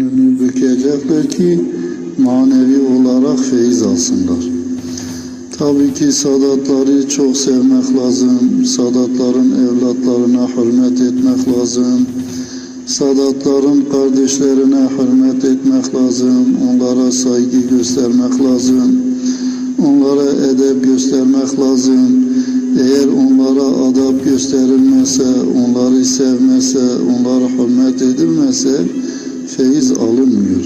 Önünü bükecekler ki manevi olarak feyiz alsınlar. Tabii ki sadatları çok sevmek lazım. Sadatların evlatlarına hürmet etmek lazım. Sadatların kardeşlerine hürmet etmek lazım. Onlara saygı göstermek lazım. Onlara edep göstermek lazım. Eğer onlara adab gösterilmese, onları sevmese, onlara hürmet edilmese feyiz alınmıyor.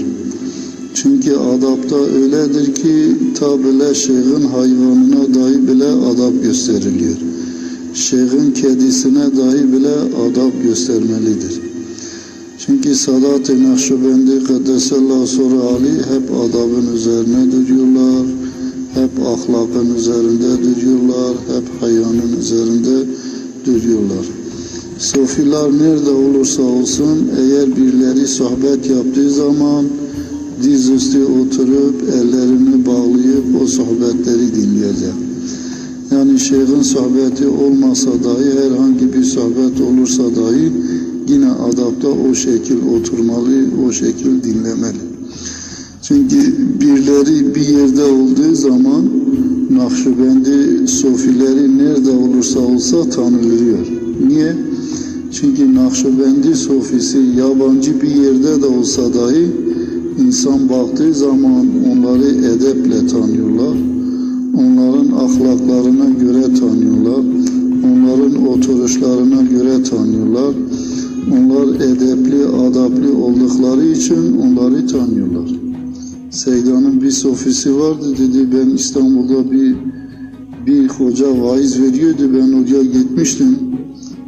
Çünkü adapta öyledir ki ta bile şeyhin hayvanına dahi bile adab gösteriliyor. Şeyhin kedisine dahi bile adab göstermelidir. Çünkü Sadat-ı Nakşibendi Kaddesallahu sonra Ali hep adabın üzerine duruyorlar. Hep ahlakın üzerinde duruyorlar. Hep hayanın üzerinde duruyorlar. Sofiler nerede olursa olsun eğer birileri sohbet yaptığı zaman dizüstü oturup ellerini bağlayıp o sohbetleri dinleyecek. Yani şeyhin sohbeti olmasa dahi herhangi bir sohbet olursa dahi yine adapta o şekil oturmalı, o şekil dinlemeli. Çünkü birileri bir yerde olduğu zaman Nakşibendi sofileri nerede olursa olsa tanınıyor. Niye? Çünkü Nakşibendi sofisi yabancı bir yerde de olsa dahi insan baktığı zaman onları edeple tanıyorlar. Onların ahlaklarına göre tanıyorlar. Onların oturuşlarına göre tanıyorlar. Onlar edepli, adaplı oldukları için onları tanıyorlar. Seydan'ın bir sofisi vardı dedi ben İstanbul'da bir bir hoca vaiz veriyordu ben oraya gitmiştim.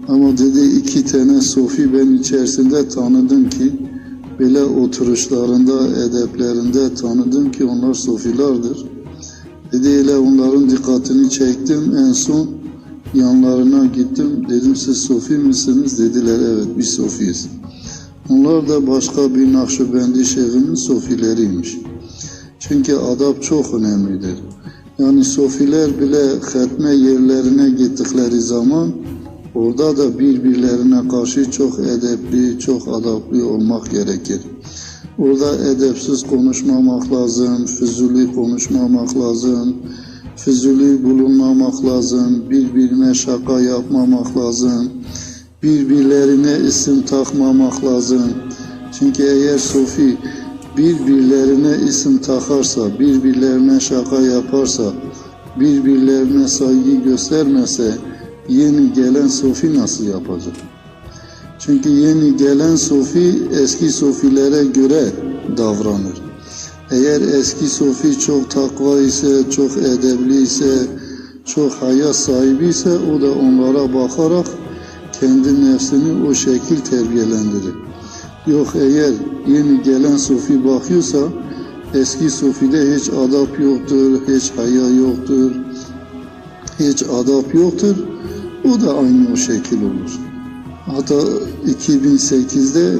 Ama dedi iki tane sofi ben içerisinde tanıdım ki böyle oturuşlarında, edeplerinde tanıdım ki onlar sofilardır. Dedi hele onların dikkatini çektim en son yanlarına gittim dedim siz sofi misiniz dediler evet biz sofiyiz. Onlar da başka bir Nakşibendi şeyhinin sofileriymiş. Çünkü adab çok önemlidir. Yani sofiler bile hatme yerlerine gittikleri zaman orada da birbirlerine karşı çok edepli, çok adaplı olmak gerekir. Orada edepsiz konuşmamak lazım, füzuli konuşmamak lazım, füzuli bulunmamak lazım, birbirine şaka yapmamak lazım, birbirlerine isim takmamak lazım. Çünkü eğer sofi birbirlerine isim takarsa, birbirlerine şaka yaparsa, birbirlerine saygı göstermese yeni gelen sofi nasıl yapacak? Çünkü yeni gelen sofi eski sofilere göre davranır. Eğer eski sofi çok takva ise, çok edebli ise, çok hayat sahibi ise o da onlara bakarak kendi nefsini o şekil terbiyelendirir. Yok eğer yeni gelen sufi bakıyorsa eski sufide hiç adap yoktur, hiç haya yoktur, hiç adap yoktur. O da aynı o şekil olur. Hatta 2008'de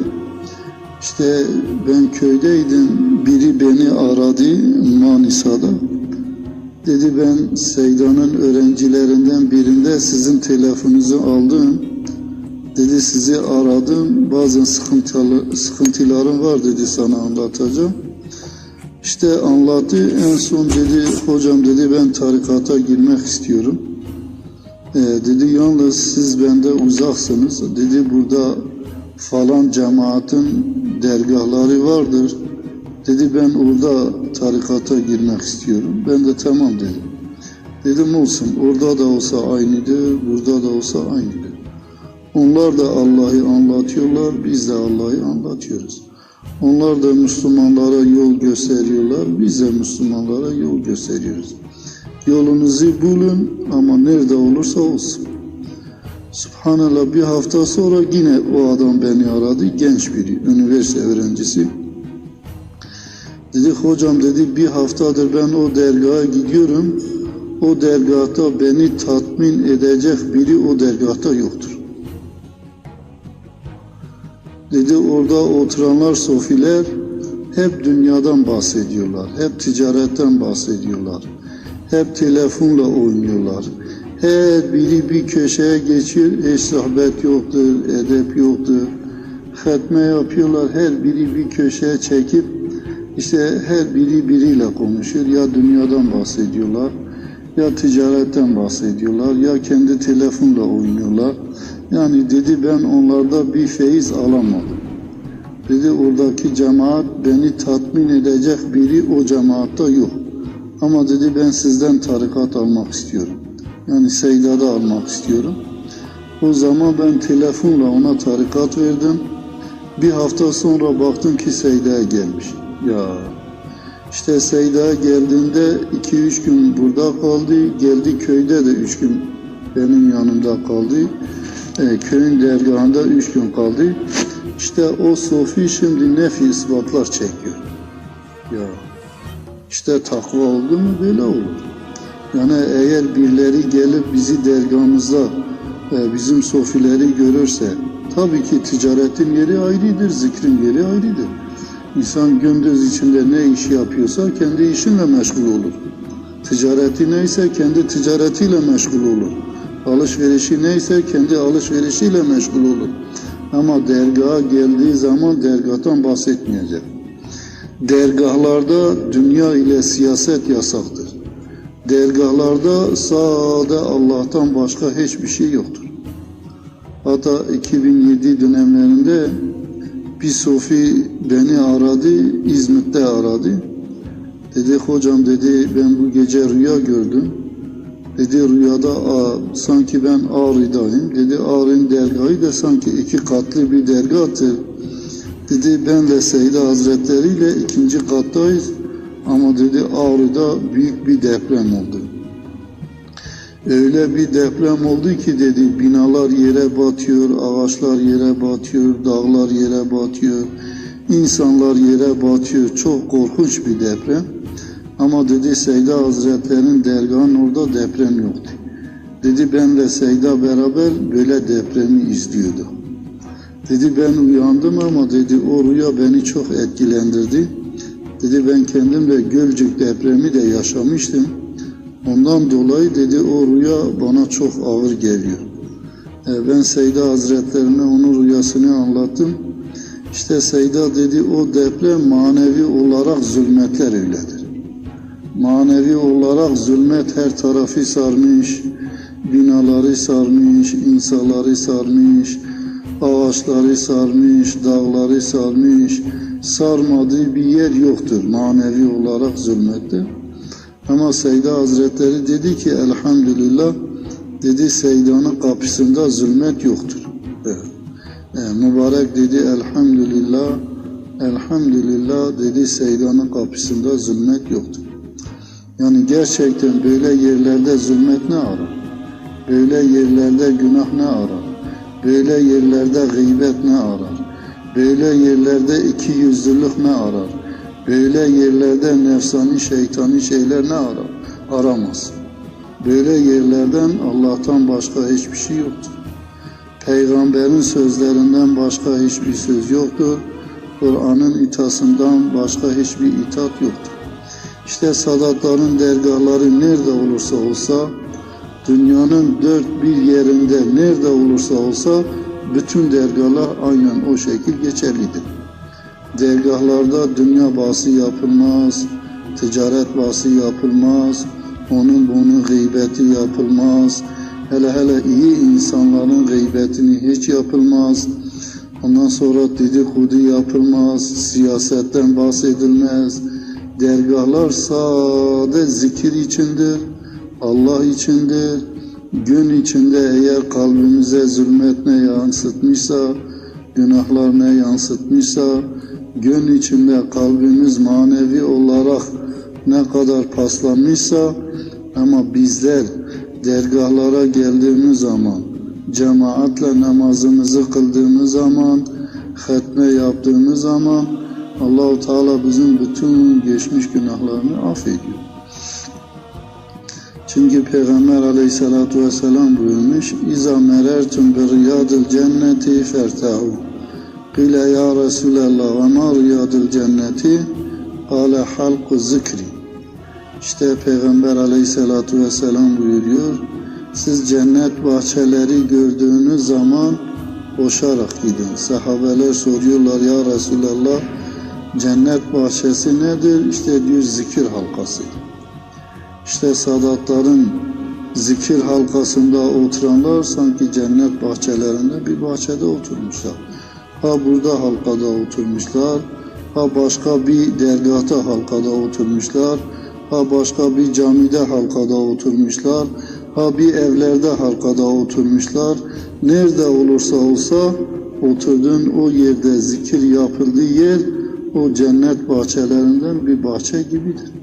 işte ben köydeydim. Biri beni aradı Manisa'da. Dedi ben Seydan'ın öğrencilerinden birinde sizin telefonunuzu aldım. Dedi sizi aradım. Bazen sıkıntılı, sıkıntılarım var dedi sana anlatacağım. İşte anlattı. En son dedi hocam dedi ben tarikata girmek istiyorum. Ee, dedi yalnız siz bende uzaksınız. Dedi burada falan cemaatin dergahları vardır. Dedi ben orada tarikata girmek istiyorum. Ben de tamam dedim. Dedim olsun orada da olsa aynıdır, burada da olsa aynıdır. Onlar da Allah'ı anlatıyorlar, biz de Allah'ı anlatıyoruz. Onlar da Müslümanlara yol gösteriyorlar, biz de Müslümanlara yol gösteriyoruz. Yolunuzu bulun ama nerede olursa olsun. Subhanallah bir hafta sonra yine o adam beni aradı, genç biri, üniversite öğrencisi. Dedi hocam dedi bir haftadır ben o dergaha gidiyorum. O dergahta beni tatmin edecek biri o dergahta yoktur. Dedi orada oturanlar sofiler hep dünyadan bahsediyorlar. Hep ticaretten bahsediyorlar. Hep telefonla oynuyorlar. Her biri bir köşeye geçiyor. Hiç sohbet yoktur, edep yoktur. Hatme yapıyorlar. Her biri bir köşeye çekip işte her biri biriyle konuşuyor. Ya dünyadan bahsediyorlar. Ya ticaretten bahsediyorlar. Ya kendi telefonla oynuyorlar. Yani dedi ben onlarda bir feyiz alamadım. Dedi oradaki cemaat beni tatmin edecek biri o cemaatta yok. Ama dedi ben sizden tarikat almak istiyorum. Yani Seyda'da almak istiyorum. O zaman ben telefonla ona tarikat verdim. Bir hafta sonra baktım ki Seyda'ya gelmiş. Ya işte Seyda'ya geldiğinde 2-3 gün burada kaldı. Geldi köyde de 3 gün benim yanımda kaldı. E, köyün dergahında 3 gün kaldı. İşte o Sofi şimdi nefi ispatlar çekiyor. Ya işte takva oldu mu böyle olur. Yani eğer birileri gelip bizi dergahımızda e, bizim sofileri görürse tabii ki ticaretin yeri ayrıdır, zikrin yeri ayrıdır. İnsan gündüz içinde ne işi yapıyorsa kendi işinle meşgul olur. Ticareti neyse kendi ticaretiyle meşgul olur. Alışverişi neyse kendi alışverişiyle meşgul olur. Ama dergaha geldiği zaman dergahtan bahsetmeyecek. Dergahlarda dünya ile siyaset yasaktır. Dergahlarda sade Allah'tan başka hiçbir şey yoktur. Hatta 2007 dönemlerinde bir sofi beni aradı, İzmit'te aradı. Dedi hocam dedi ben bu gece rüya gördüm. Dedi rüyada aa, sanki ben Ağrı'dayım. Dedi Ağrı'nın dergahı da sanki iki katlı bir dergahtır. Dedi benle Seyda Hazretleri ile ikinci kattayız. Ama dedi Ağrı'da büyük bir deprem oldu. Öyle bir deprem oldu ki dedi binalar yere batıyor, ağaçlar yere batıyor, dağlar yere batıyor, insanlar yere batıyor. Çok korkunç bir deprem. Ama dedi Seyda Hazretleri'nin dergahının orada deprem yoktu. Dedi benle Seyda beraber böyle depremi izliyordu. Dedi ben uyandım ama dedi o rüya beni çok etkilendirdi. Dedi ben kendim de Gölcük depremi de yaşamıştım. Ondan dolayı dedi o rüya bana çok ağır geliyor. E, ben Seyda Hazretlerine onun rüyasını anlattım. İşte Seyda dedi o deprem manevi olarak zulmetler öyledir. Manevi olarak zulmet her tarafı sarmış, binaları sarmış, insanları sarmış, ağaçları sarmış, dağları sarmış, sarmadığı bir yer yoktur manevi olarak zulmette. Ama Seyda Hazretleri dedi ki elhamdülillah dedi Seyda'nın kapısında zulmet yoktur. Evet. E, mübarek dedi elhamdülillah elhamdülillah dedi Seyda'nın kapısında zulmet yoktur. Yani gerçekten böyle yerlerde zulmet ne arar? Böyle yerlerde günah ne arar? Böyle yerlerde gıybet ne arar? Böyle yerlerde iki yüzlülük ne arar? Böyle yerlerde nefsani şeytani şeyler ne arar? Aramaz. Böyle yerlerden Allah'tan başka hiçbir şey yoktur. Peygamberin sözlerinden başka hiçbir söz yoktur. Kur'an'ın itasından başka hiçbir itaat yoktur. İşte sadatların dergahları nerede olursa olsa, dünyanın dört bir yerinde nerede olursa olsa, bütün dergahlar aynen o şekil geçerlidir. Dergahlarda dünya bahsi yapılmaz, ticaret bahsi yapılmaz, onun bunun gıybeti yapılmaz, hele hele iyi insanların gıybetini hiç yapılmaz. Ondan sonra dedikodu yapılmaz, siyasetten bahsedilmez. Dergahlar sade zikir içindir, Allah içindir. Gün içinde eğer kalbimize zulmet ne yansıtmışsa, günahlar ne yansıtmışsa, gün içinde kalbimiz manevi olarak ne kadar paslanmışsa ama bizler dergahlara geldiğimiz zaman, cemaatle namazımızı kıldığımız zaman, hatme yaptığımız zaman Allahu Teala bizim bütün geçmiş günahlarını affediyor. Çünkü Peygamber aleyhissalatu vesselam buyurmuş, İza merertum bi riyadil cenneti fertahu. Kile ya Resulallah ve ma riyadil cenneti? Kale halku zikri. İşte Peygamber aleyhissalatu vesselam buyuruyor, siz cennet bahçeleri gördüğünüz zaman koşarak gidin. Sahabeler soruyorlar ya Resulallah cennet bahçesi nedir? İşte diyor zikir halkası. İşte sadatların zikir halkasında oturanlar sanki cennet bahçelerinde bir bahçede oturmuşlar. Ha burada halkada oturmuşlar, ha başka bir dergahta halkada oturmuşlar, ha başka bir camide halkada oturmuşlar, ha bir evlerde halkada oturmuşlar. Nerede olursa olsa oturduğun o yerde zikir yapıldığı yer o cennet bahçelerinden bir bahçe gibidir.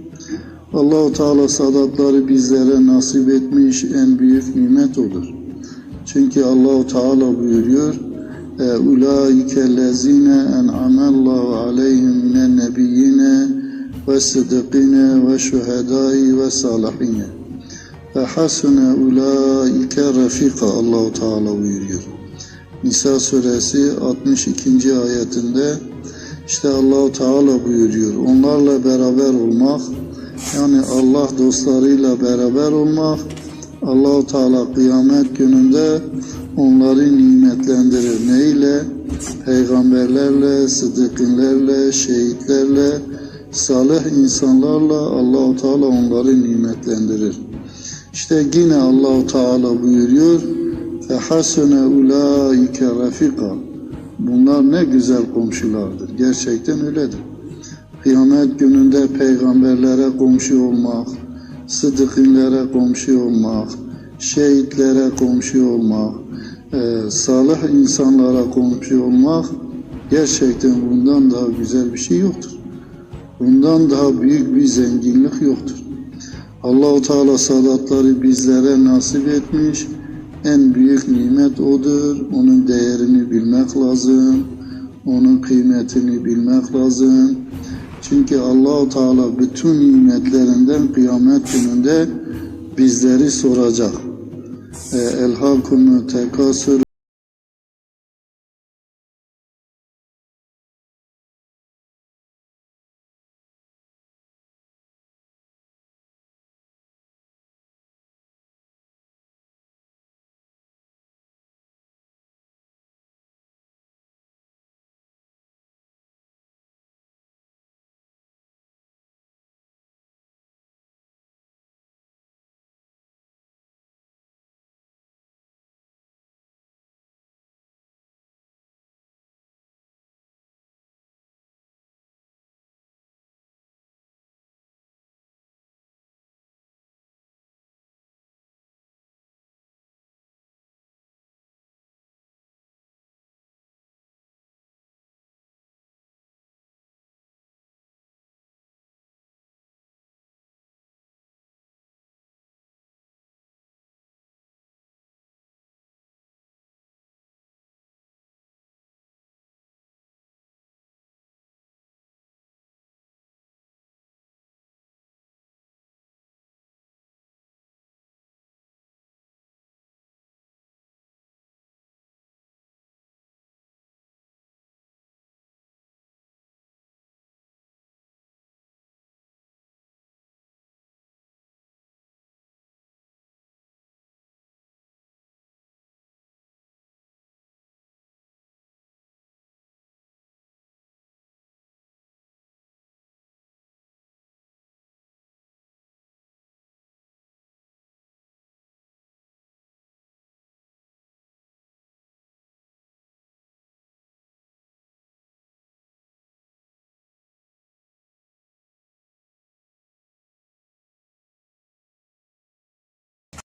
Allahu Teala sadatları bizlere nasip etmiş en büyük nimet odur. Çünkü Allahu Teala buyuruyor: "E, "Ulaike lezine en'amallahu aleyhim minen nebiyyine ve sıdıkine ve şuhedai ve salihine ve hasune ulaike refika." Allahu Teala buyuruyor. Nisa suresi 62. ayetinde işte Allahu Teala buyuruyor. Onlarla beraber olmak yani Allah dostlarıyla beraber olmak Allahu Teala kıyamet gününde onları nimetlendirir. Neyle? Peygamberlerle, sıddıkınlarla, şehitlerle, salih insanlarla Allahu Teala onları nimetlendirir. İşte yine Allahu Teala buyuruyor: "Fe hasune ulaike rafika." Bunlar ne güzel komşulardır. Gerçekten öyledir. Kıyamet gününde peygamberlere komşu olmak, sıddıkınlere komşu olmak, şehitlere komşu olmak, e, salih insanlara komşu olmak gerçekten bundan daha güzel bir şey yoktur. Bundan daha büyük bir zenginlik yoktur. Allahu Teala sadatları bizlere nasip etmiş. En büyük nimet odur. Onun değerini bilmek lazım. Onun kıymetini bilmek lazım. Çünkü Allahu Teala bütün nimetlerinden kıyamet gününde bizleri soracak. E, Elhakumü tekasür